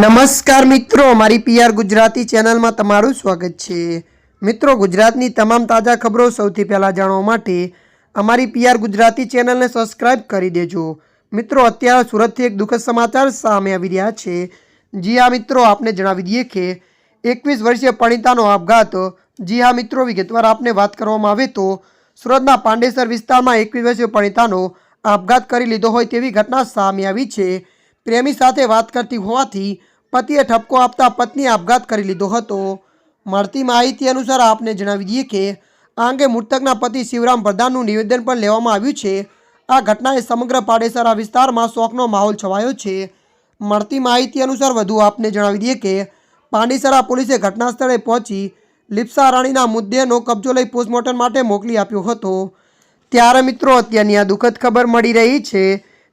નમસ્કાર મિત્રો, મારી પીઆર ગુજરાતી ચેનલમાં તમારું સ્વાગત છે. મિત્રો, ગુજરાતની તમામ તાજા ખબરો સૌથી પહેલાં જાણવા માટે અમારી પીઆર ગુજરાતી ચેનલને સબસ્ક્રાઇબ કરી દેજો. મિત્રો, અત્યારે સુરતથી એક દુઃખદ સમાચાર સામે આવી રહ્યા છે. જી હા, મિત્રો, આપને જણાવી દઈએ કે એકવીસ વર્ષીય પણિતાનો આપઘાત. જી હા, મિત્રો, વિગતવાર આપને વાત કરવામાં આવે તો સુરતના પાંડેસર વિસ્તારમાં એકવીસ વર્ષીય પણિતાનો આપઘાત કરી લીધો હોય તેવી ઘટના સામે આવી છે. પ્રેમી સાથે વાત કરતી હોવાથી પતિએ ઠપકો આપતા પત્નીએ આપઘાત કરી લીધો હતો. મળતી માહિતી અનુસાર આપને જણાવી દઈએ કે, આ અંગે મૃતકના પતિ શિવરામ પ્રધાનનું નિવેદન પણ લેવામાં આવ્યું છે. આ ઘટનાએ સમગ્ર પાડેસરા વિસ્તારમાં શોકનો માહોલ છવાયો છે. મળતી માહિતી અનુસાર વધુ આપને જણાવી દઈએ કે, પાંડીસરા પોલીસે ઘટના સ્થળે પહોંચી લિપ્સા રાણીના મુદ્દેનો કબજો લઈ પોસ્ટમોર્ટમ માટે મોકલી આપ્યો હતો. ત્યારે મિત્રો, અત્યારની આ દુઃખદ ખબર મળી રહી છે.